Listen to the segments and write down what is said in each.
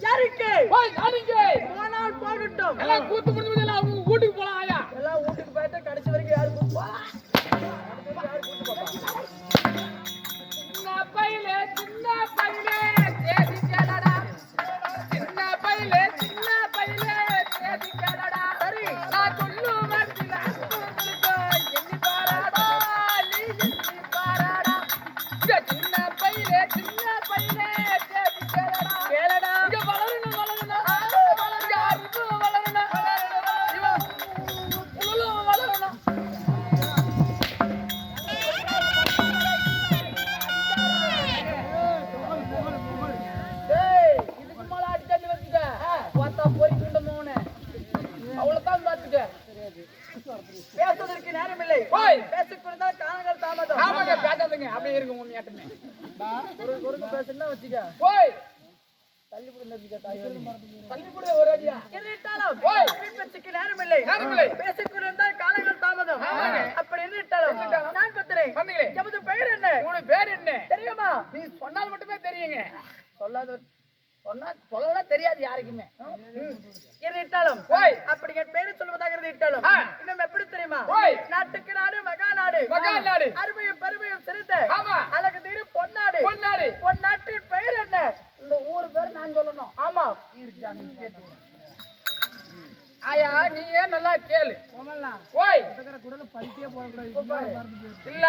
யாருக்கு? போனால் போகட்டும் எல்லாம் கூத்து முடிஞ்சு அவங்க வீட்டுக்கு போலாம். பேசுவதற்கு நேரமில்லை. ஓய். பேசிக்கொண்டால் காலங்கள் தாமதம். ஆமாங்க பேசாதுங்க. அப்படியே இருக்கு உண்மையாட்டுமே ஒரு குறுக்கு பேசுனா வச்சுக்க. போய் காலங்கள் தாமதம். அப்படி என்னிட்டாலும். நான் பத்திரேன் எமது பெயர் என்ன? உனோட பேர் என்ன? தெரியுமா? நீ சொன்னால் மட்டுமே தெரியுங்க. சொல்லாத சொன்னா சொல்லலாம் தெரியாது யாருக்குமே. என்னிட்டாலும் ஓய். அப்படி என் பேரு சொல்வதாக இருந்திட்டாலும் ஆ. இன்னும் எப்படி தெரியுமா. நாட்டுக்கு நாடு மகா நாடு. மகா நாடு. அருமையும் பெருமையும் ஆமா. அழகு தீரு பொன்னாடு. பொன்னாடு பொன்னாட்டின் பெயர் என்ன? இந்த ஊர் பேர் நான் சொல்லணும். ஆமா. ஆயா நீ ஏன் நல்லா கேளு? ஓய் இல்ல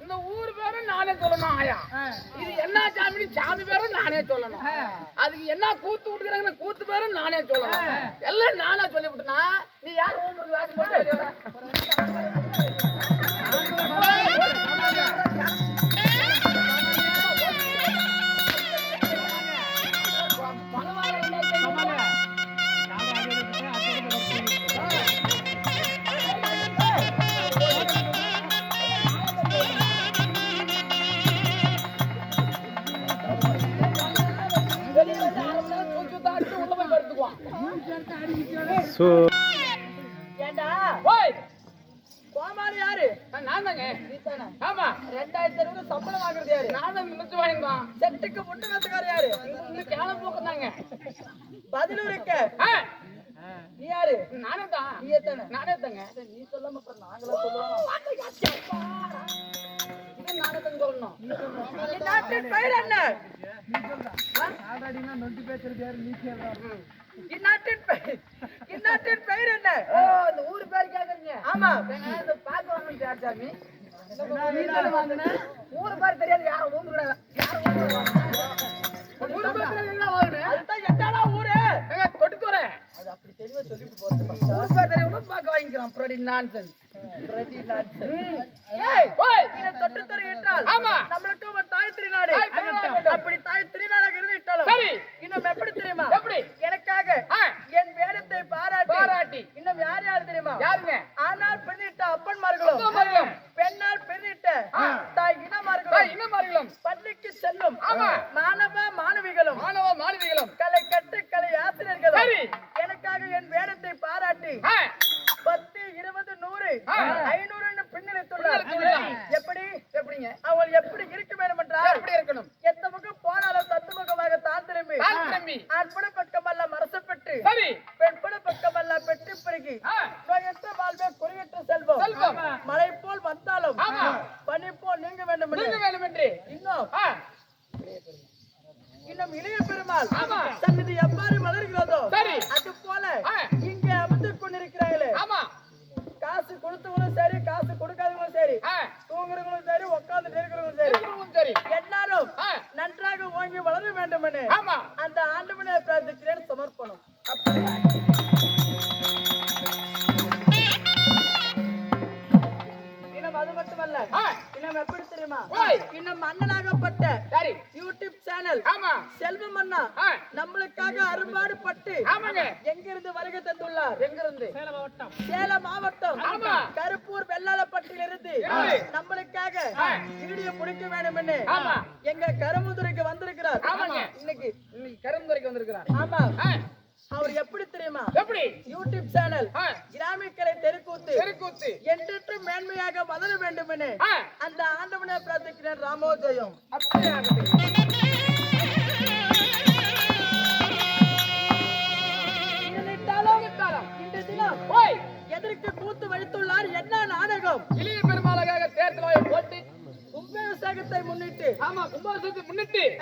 இந்த ஊர் பேரும் நானே சொல்லணும் ஆயா இது என்ன சாமி சாமி பேரும் நானே சொல்லணும். அதுக்கு என்ன கூத்து விட்டுக்கிறாங்க கூத்து பேரும் நானே சொல்லணும். எல்லாம் நானே சொல்லி விட்டுனா நீ யார்? ஏண்டா? ஓய்! கோமாளி யாரு? நான் தாங்க. நீதானா? ஆமா. ரெண்டாயிரத்தி ஐநூறு சம்பளம் வாங்குறது யாரு? நான் தான் மிச்சு வாங்கிடுவான் செட்டுக்கு முட்டுக்காத்துக்கார யாரு? இந்த கேள போக்கு தாங்க. பதில் இருக்க. நீ யாரு? நானே தான். நீயே தானே? நானே தாங்க. நீ சொல்லாம அப்புறம் நாங்களா சொல்லுவோம். இது நானே தான் சொல்லணும். பெயர் என்ன? இந்நாட்டின் பெயர். இந்நாட்டின் பெயர் என்ன? ஓ இந்த ஊர் பேர் கேக்குறீங்க. ஆமா. இந்த பாக்க வாங்கணும் யார் சாமி ஊர் பேர் தெரியாது யாரும் ஊர் கூட யாரும் ஊர் ஊர் பேர் தெரியாது வாங்கின அதுதான் எட்டாடா ஊரு. ஏங்க கொட்டுக்கோரே அது அப்படி தெளிவா சொல்லிட்டு போறது ஊர் பேர் தெரியும் பாக்க வாங்கிக்கிறோம் அப்புறம் நான்சென்ஸ் ரெடி நாட்டு ஏய் ஓய் இதை தொட்டு துறை என்றால் ஆமா. நம்மளுக்கு ஒரு தாய் திருநாடு. அப்படி தாய் திருநாளாக இருந்து விட்டாலும் சரி. இன்னும் எப்படி தெரியுமா எப்படி? எனக்காக. என் வேடத்தை பாராட்டி பாராட்டி. இன்னும் யார் யார் தெரியுமா யாருங்க ஆமா.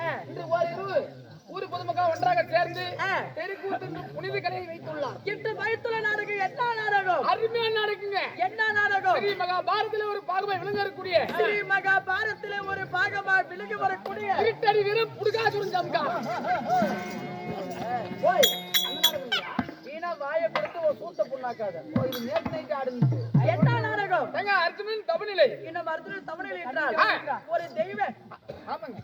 ஆ. இன்று ஓரிரு ஊர் பொதுமக்கள் ஒன்றாக சேர்ந்து. தெருக்கூத்து என்று புனித கடையை வைத்துள்ளார். இன்று வைத்துள்ள நாடகம் என்ன நாடகம்? அருமையான நடக்குங்க. என்ன நாடகம்? ஸ்ரீ மகாபாரதில ஒரு பாகமை விளங்கக்கூடிய ஸ்ரீ மகாபாரத்திலே ஒரு பாகமா விலகி வரக்கூடிய. இருட்டடி வீரம் புடுகா சுருஞ்சம்கா ஓய், வீணா வாயை கொடுத்து ஒரு சூத்த புண்ணாக்காத. இது நேத்து நைட்டு என்ன நாடகம்? ஏங்க அர்ஜுனன் தபநிலை இன்னும் அர்ஜுன தமிழில் என்றால் ஆ. ஒரு தெய்வ. ஆமாங்க.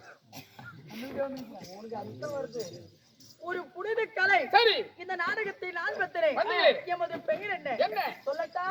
ஒரு புனித கலை. சரி. இந்த நாடகத்தை நான் வந்தீங்க. எமது பெயர் என்ன? என்ன? சொல்லட்டா?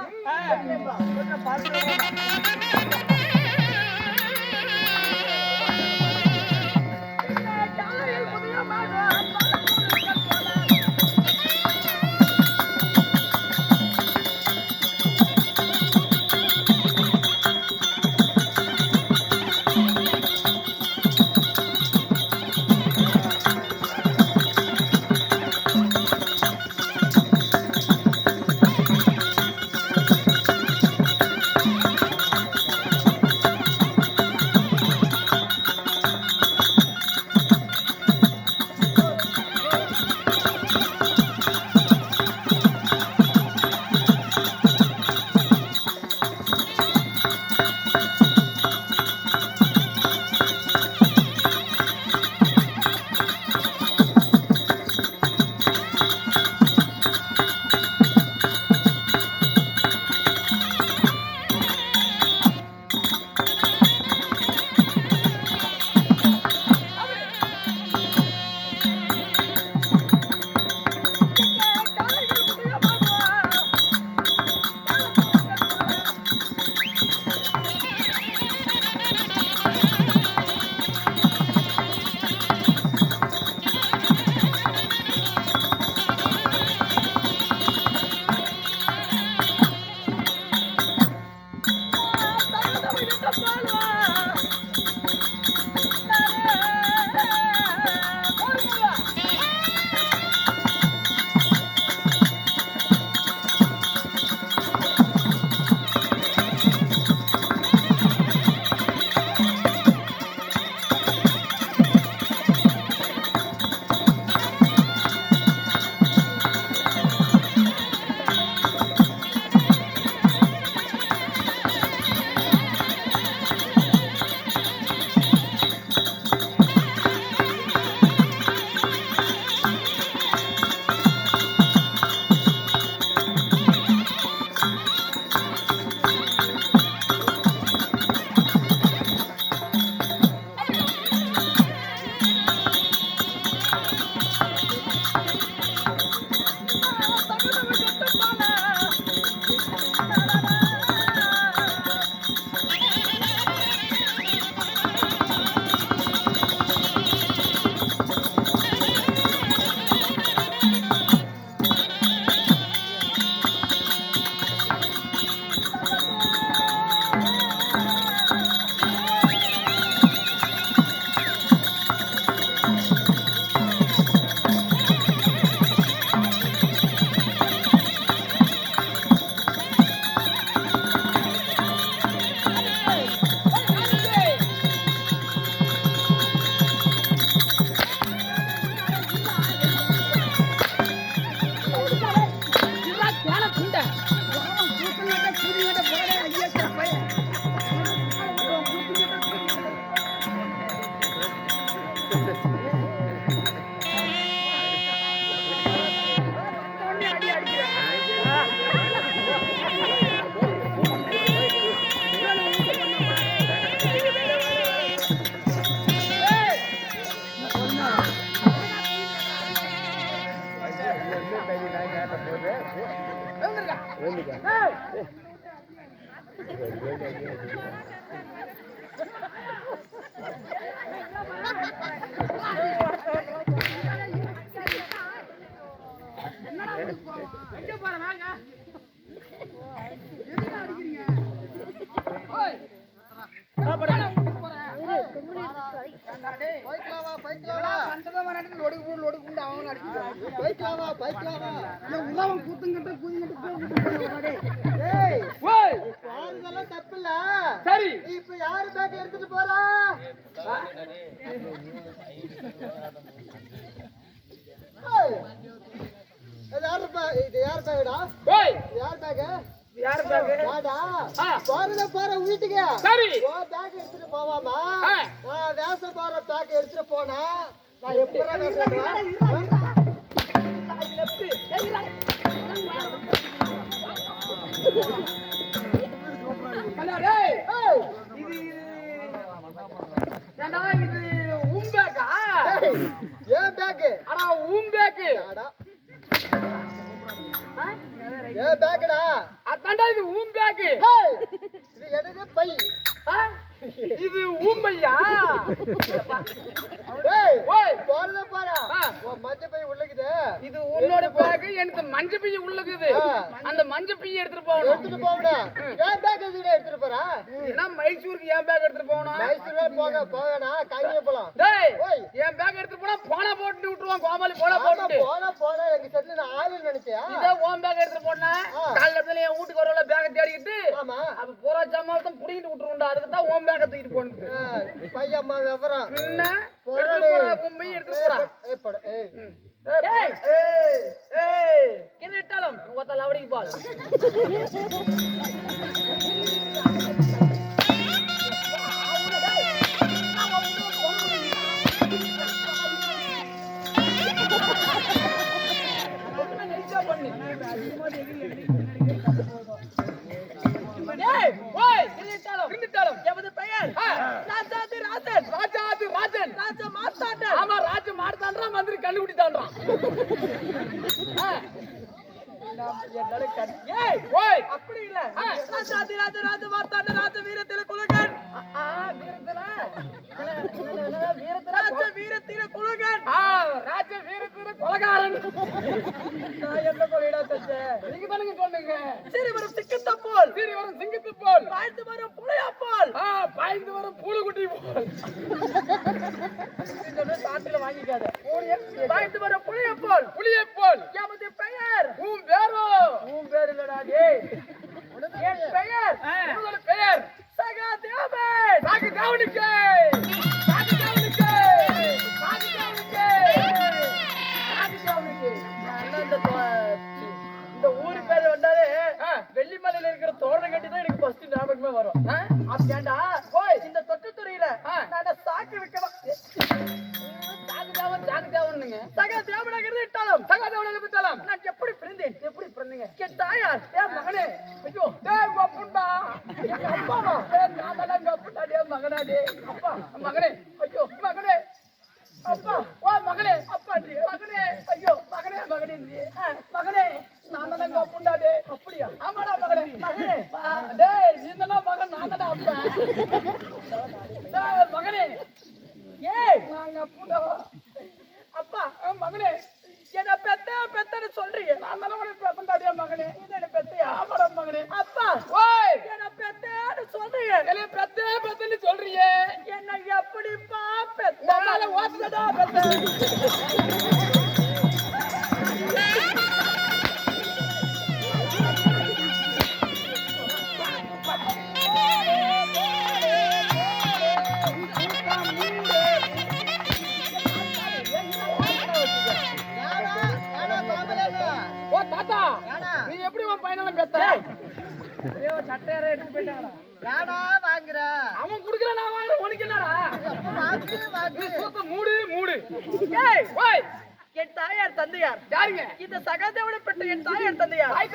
ஓய் சரி இப்ப யாரு பேக் எடுத்துட்டு போறா யாரு? இது யாரு யார் பேக் யார் பேக் வாடா. போறத போற வீட்டுக்கு சரி ஓ பேக் எடுத்துட்டு போவாமா. நான் வேச போற பேக் எடுத்துட்டு போனா நான் எப்படி இது ஏண்டா ஏன் உன் பேக்கு ஆடா ஏன் பேக்கடா அதான்டா இது உன் பேக்கு இது என்னது பை ஆ? இது உன் இது உன்னோட பேக்கு எனக்கு மஞ்சள் பைய உள்ளுக்குது. அந்த மஞ்சள் பைய எடுத்துட்டு போகணும். எடுத்துட்டு போவிடா ஏன் பேக் எடுத்துட்டு போறா? ஏன்னா மைசூருக்கு ஏன் பேக் எடுத்துட்டு போகணும்? மைசூர்ல போக போவேனா காங்கிய போலாம். டேய் பேக் எடுத்துட்டு போனா போனா போட்டு விட்டுருவான் கோமாளி போனா போட்டு போனா போனா. எங்க செட்ல நான் ஆளு நினைச்சியா இதை உன் பேக் எடுத்துட்டு போனா. காலைல இடத்துல என் வீட்டுக்கு வரல பேக்கை தேடிக்கிட்டு ஆமா. அப்ப பூரா ஜமாலத்தம் புடிங்கிட்டு விட்டுருவோம்டா. அதுக்கு தான் உன் பேக்கை தூக்கிட்டு போனது. பையம்மா விவரம். என்ன? உண்மை ஏய் கிரிட்டாலும் ஒத்த லவடிக்கு பால் அப்படி இல்ல. ராஜ ராஜ மார்த்தாண்டன் ராஜ வீரத்தில குலகன் ராஜ வீரத்தில குலகன் ராஜ வீரத்தில குலகாரன். நான் என்ன சொல்லிடா தச்சே நீங்க தானுங்க சொன்னீங்க சரி வரும் சிங்கத்தை போல். சரி வரும் சிங்கத்தை போல். பாய்ந்து வரும் புளையா போல். பாய்ந்து வரும் பூளுக்குட்டி போல். சாட்டில வாங்கிக்காத. பாய்ந்து வரும் போல் புளிய போல். எமது பெயர். உன் பேரோ உன் பேர் இல்லடா டேய். மகன் நான் தான் அப்பா மகனே. ஏய் நாங்க அப்பா அப்பா அஹ் மகனே. என்ன பெத்த பெத்தன்னு சொல்றீங்க. நான் தானே உனக்கு பெத்தண்டாடியா மகனே? என்ன பெத்தையா ஆமாடா மகனே. அப்பா ஓய். என்ன பெத்தன்னு சொல்றீங்க. என்ன பெத்த பெத்தன்னு சொல்றீங்க. என்ன எப்படிப்பா பெத்த? உன்னால ஓட்டுதடா பெத்த சட்டையார எடுத்து போயிட்டாங்கடா. ஏடா வாங்குற? அவன் குடுக்கல நான் வாங்குறேன் உனக்கு என்னடா? வாங்கு, வாங்கு. நீ சூத்த மூடு மூடு. ஏய் ஓய். என் தாயார் தந்தையார். யாருங்க? இந்த சகாதேவனை பெற்ற என் தாயார் தந்தையார். தாய்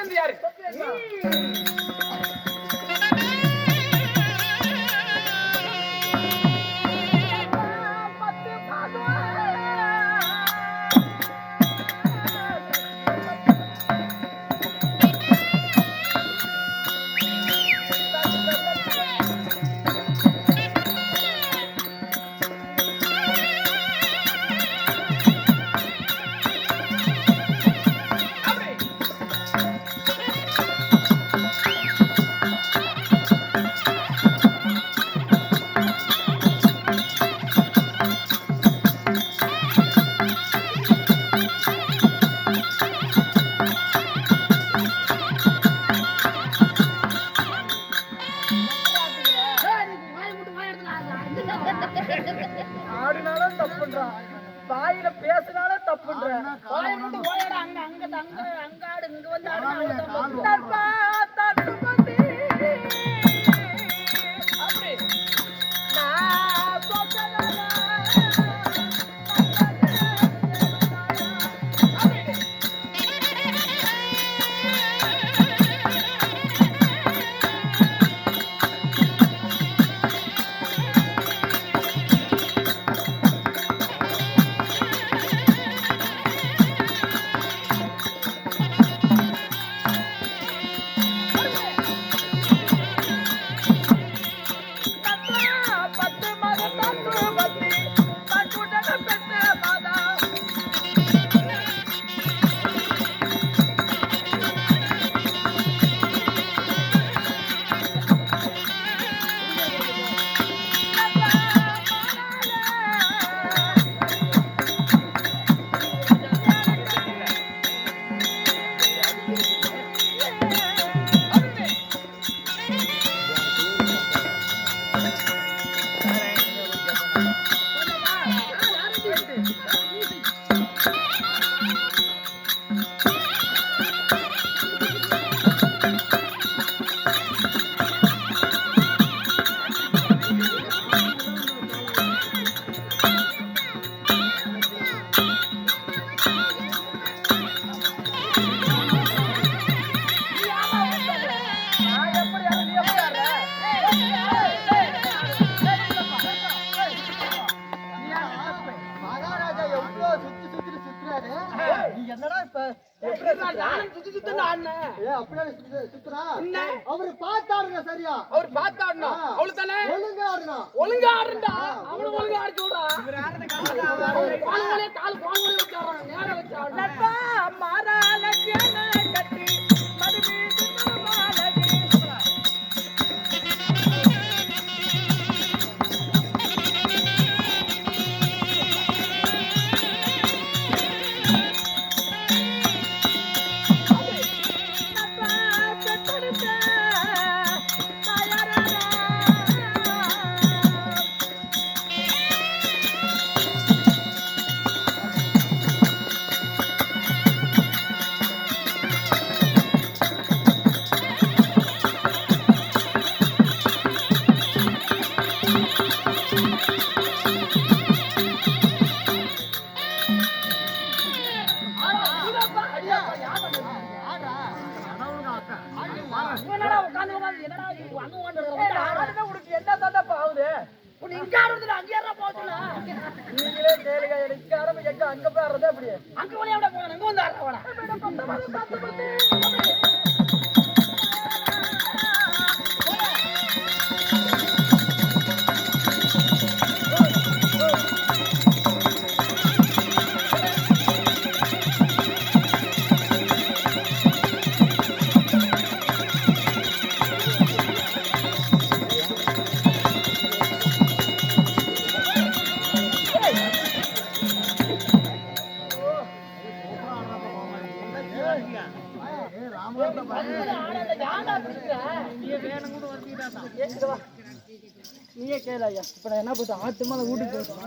என்ன பார்த்தா ஆத்துமா அதை வீட்டுக்கு போட்டோம்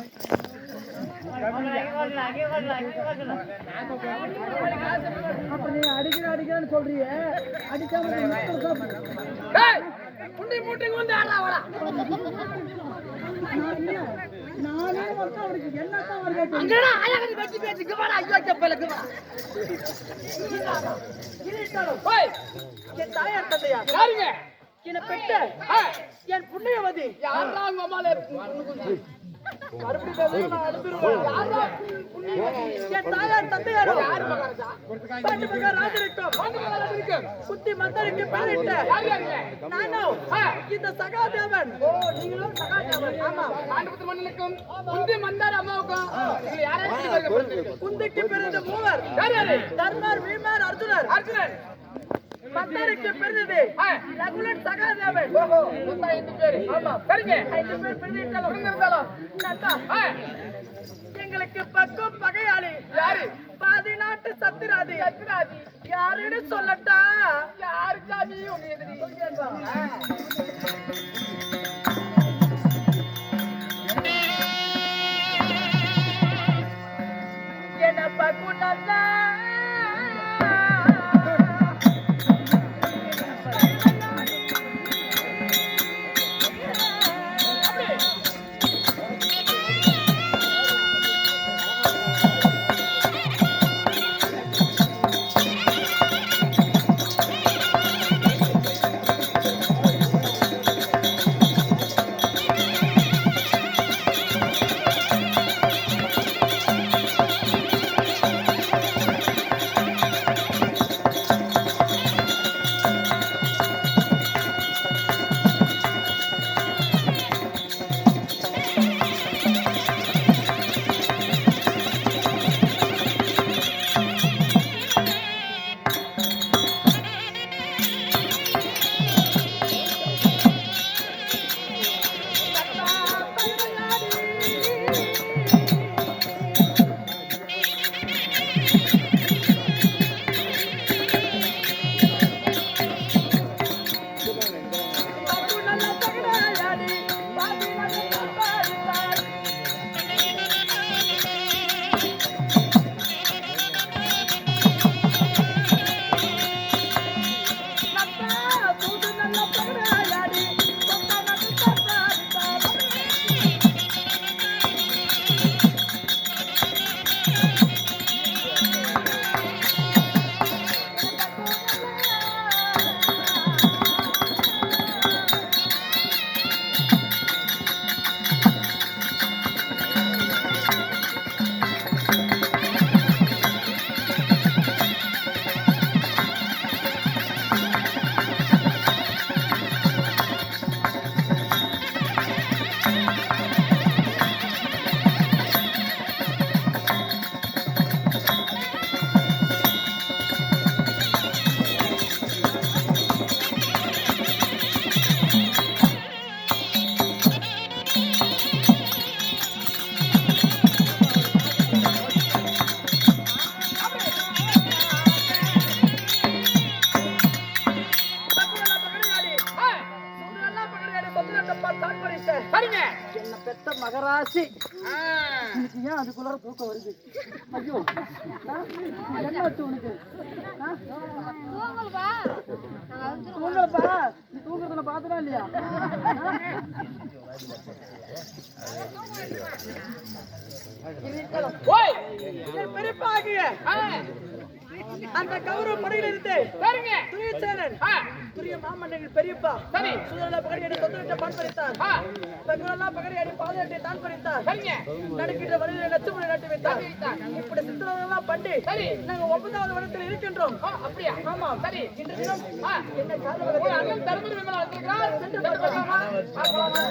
அப்ப என்னத்தான் என்ன பெட்ட என் புண்ணிய வந்து யாரா உங்க அம்மால இந்த சகாதேவன். நீங்களும் சகாதேவன். ஆமா. மன்னனுக்கும் குந்தி குந்திக்கு பிறந்த மூவர். தர்மர் வீமர் அர்ஜுனர். அர்ஜுனர். பத்தரைக்கு பிறந்தது ரகுலன் சகாதேவன். ஐந்து பேர். ஆமா ஐந்து பேர் பிறந்திருந்தாலும் எங்களுக்கு பக்கம் பகையாளி. யாரு? பதினாட்டு சத்திராதி. சத்துராதி. யாருன்னு சொல்லட்டா? யாரு சாமி தந்தை யாரு சரிங்க. என்ன பெத்த மகராசி. ஏன் அதுக்குள்ளார தூக்கம் வருது? ஐயோ? என்ன வச்சு உனக்கு? ஆ? தூங்கலப்பா நீ தூங்குறத நான் பார்த்தனா இல்லையா பெரியப்பாகிய அந்த கௌரவ படையில இருந்து ஆ, துரிய மாமன்னன் பெரியப்பா சரி. சுதந்திர பகடியடி தொந்தரத்தை பான் பறித்தார். பெண்களெல்லாம் பகடியடி பாதத்தை தான் பறித்தார். நடக்கின்ற வழியில லட்சுமணி நட்டு வைத்தார். இப்படி சித்திரவதெல்லாம் பண்ணி சரி. நாங்க ஒன்பதாவது வருடத்தில் இருக்கின்றோம். அப்படியா? ஆமாம் சரி. இன்று தினம் என்ன உங்க காரணமாக அண்ணன் தர்மபுரி விமலா வந்திருக்கிறார். சென்று பார்க்கலாமா? பார்க்கலாமா?